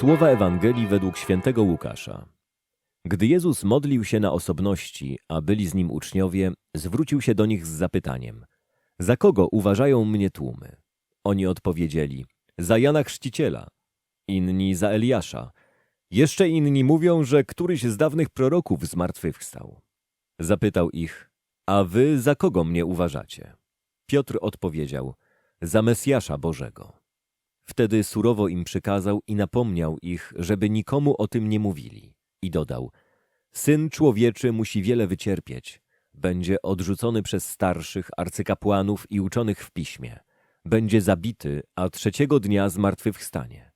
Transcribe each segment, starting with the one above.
Słowa Ewangelii według świętego Łukasza. Gdy Jezus modlił się na osobności, a byli z nim uczniowie, zwrócił się do nich z zapytaniem: Za kogo uważają mnie tłumy? Oni odpowiedzieli: Za Jana Chrzciciela, inni za Eliasza. Jeszcze inni mówią, że któryś z dawnych proroków zmartwychwstał. Zapytał ich: A wy za kogo mnie uważacie? Piotr odpowiedział: Za Mesjasza Bożego. Wtedy surowo im przykazał i napomniał ich, żeby nikomu o tym nie mówili. I dodał: Syn człowieczy musi wiele wycierpieć. Będzie odrzucony przez starszych, arcykapłanów i uczonych w piśmie. Będzie zabity, a trzeciego dnia zmartwychwstanie.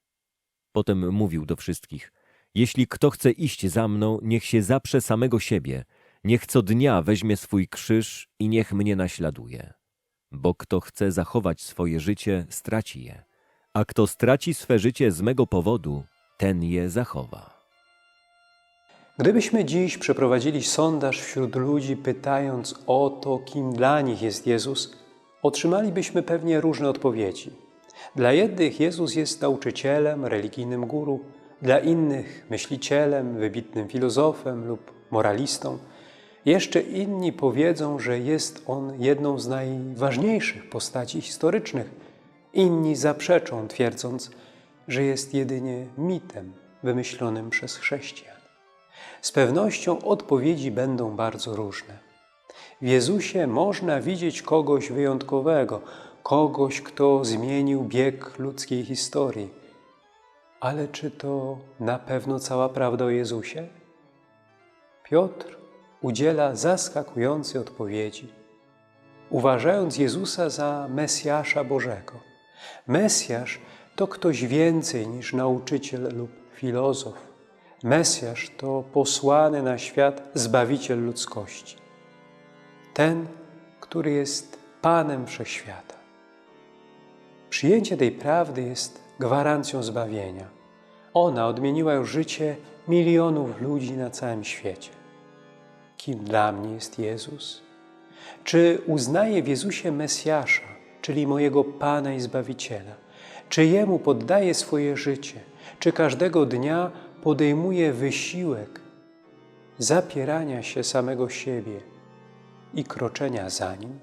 Potem mówił do wszystkich: Jeśli kto chce iść za mną, niech się zaprze samego siebie, niech co dnia weźmie swój krzyż i niech mnie naśladuje. Bo kto chce zachować swoje życie, straci je a kto straci swe życie z mego powodu, ten je zachowa. Gdybyśmy dziś przeprowadzili sondaż wśród ludzi, pytając o to, kim dla nich jest Jezus, otrzymalibyśmy pewnie różne odpowiedzi. Dla jednych Jezus jest nauczycielem, religijnym guru, dla innych myślicielem, wybitnym filozofem lub moralistą. Jeszcze inni powiedzą, że jest on jedną z najważniejszych postaci historycznych. Inni zaprzeczą, twierdząc, że jest jedynie mitem wymyślonym przez chrześcijan. Z pewnością odpowiedzi będą bardzo różne. W Jezusie można widzieć kogoś wyjątkowego, kogoś, kto zmienił bieg ludzkiej historii. Ale czy to na pewno cała prawda o Jezusie? Piotr udziela zaskakującej odpowiedzi, uważając Jezusa za Mesjasza Bożego. Mesjasz to ktoś więcej niż nauczyciel lub filozof. Mesjasz to posłany na świat Zbawiciel ludzkości. Ten, który jest Panem Wszechświata. Przyjęcie tej prawdy jest gwarancją zbawienia. Ona odmieniła już życie milionów ludzi na całym świecie. Kim dla mnie jest Jezus? Czy uznaję w Jezusie Mesjasza, czyli mojego Pana i Zbawiciela? Czy Jemu poddaję swoje życie? Czy każdego dnia podejmuję wysiłek zapierania się samego siebie i kroczenia za Nim?